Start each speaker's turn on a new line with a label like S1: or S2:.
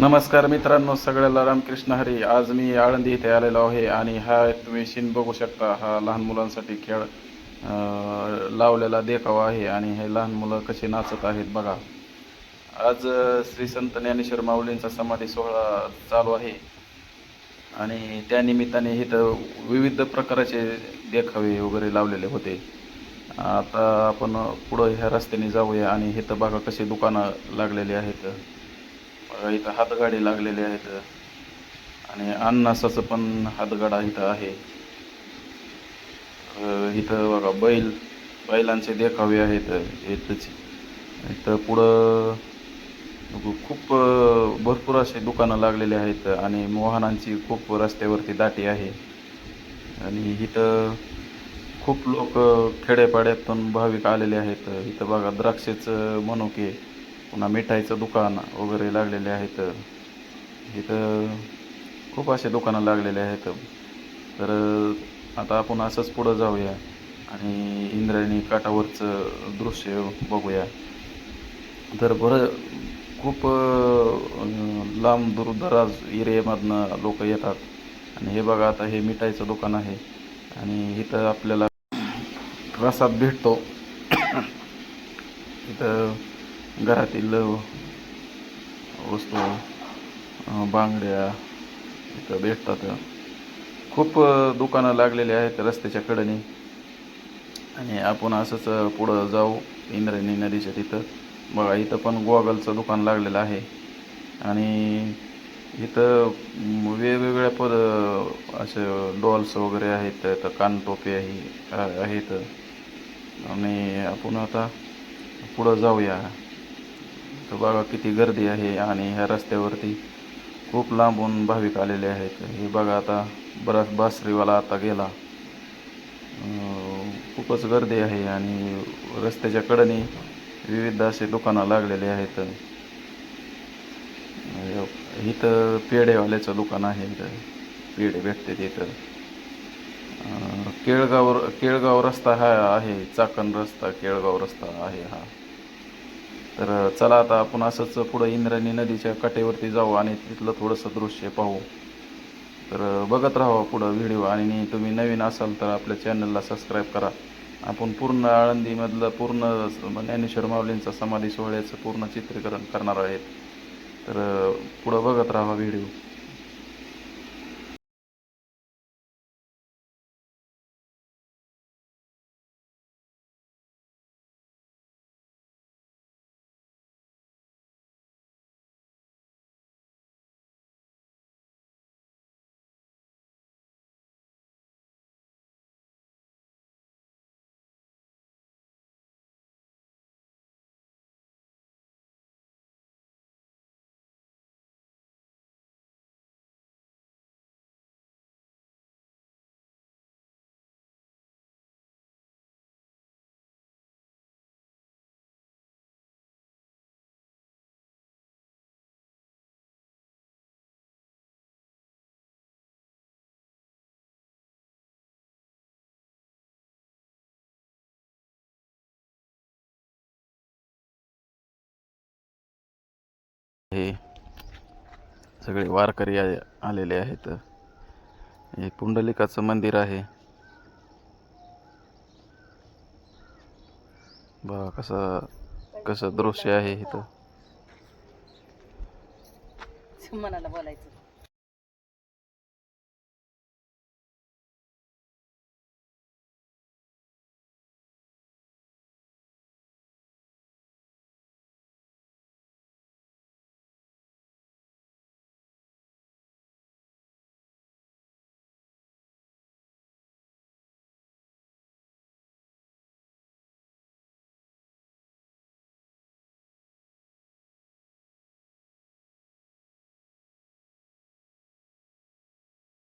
S1: नमस्कार मित्रांनो सगळ्याला रामकृष्ण हरी. आज मी आळंदी इथे आलेलो आहे आणि हा तुम्ही शीन बघू शकता. हा लहान मुलांसाठी खेळ लावलेला देखावा आहे आणि हे लहान मुलं कसे नाचत आहेत बघा. आज श्री संत ज्ञानेश्वर माऊलींचा समाधी सोहळा चालू आहे आणि त्या निमित्ताने इथं विविध प्रकारचे देखावे वगैरे लावलेले होते. आता आपण पुढं ह्या रस्त्याने जाऊया आणि इथं बघा कसे दुकानं लागलेली आहेत. बघा इथं हातगाडी लागलेले आहेत. आणि अन्नासाचं पण हातगाडा इथं आहे. इथं बघा बैल बैलांचे देखावे आहेत. इथंच. इथं पुढं खूप भरपूर असे दुकानं लागलेले आहेत. आणि वाहनांची खूप रस्त्यावरती दाटी आहे. आणि इथं खूप लोक खेड्यापाड्यातून भाविक आलेले आहेत. इथं बघा द्राक्षेचं मनुके पुन्हा मिठाईचं दुकान वगैरे लागलेले आहेत. इथं खूप असे दुकानं लागलेले आहेत. तर आता आपण असंच पुढं जाऊया आणि इंद्रायणी काठावरचं दृश्य बघूया. तर बरं खूप लांब दूरदराज एरियामधनं लोक येतात. आणि हे बघा आता हे मिठाईचं दुकान आहे. आणि इथं आपल्याला प्रसाद भेटतो. इथं घरातील वस्तू बांगड्या इथं भेटतात. खूप दुकानं लागलेली आहेत रस्त्याच्या कडेने. आणि आपण असंच पुढं जाऊ इंद्रायणी नदीच्या तिथं. बघा इथं पण गॉगलचं दुकान लागलेलं आहे. आणि इथं वेगवेगळ्या पद असे डॉल्स वगैरे आहेत. तर कानटोपे आहे आहेत. आणि आपण आता पुढं जाऊया. तर बघा किती गर्दी आहे आणि ह्या रस्त्यावरती खूप लांबून भाविक आलेले आहेत. हे बघा आता बराच बासरीवाला आता गेला. खूपच गर्दी आहे आणि रस्त्याच्या कडेने विविध असे दुकानं लागलेले आहेत. इथं पेढेवाल्याचं दुकान आहे. इथं पेढे भेटते तिथं केळगाव केळगाव रस्ता हा आहे. चाकण रस्ता केळगाव रस्ता आहे हा. तर चला आता आपण असंच पुढं इंद्रायणी नदीच्या काठेवरती जाऊ आणि तिथलं थोडंसं दृश्य पाहू. तर बघत राहा पुढं व्हिडिओ आणि तुम्ही नवीन असाल तर आपल्या चॅनलला सबस्क्राईब करा. आपण पूर्ण आळंदीमधलं पूर्ण ज्ञानेश्वर माऊलींचा समाधी सोहळ्याचं पूर्ण चित्रीकरण करणार आहेत. तर पुढं बघत राहा व्हिडिओ. हे सगळे वारकरी आलेले आहेत. हे पुंडलिकाचं मंदिर आहे. बघा कसं कसं दृश्य आहे इथं.
S2: मनाला बोलायचं.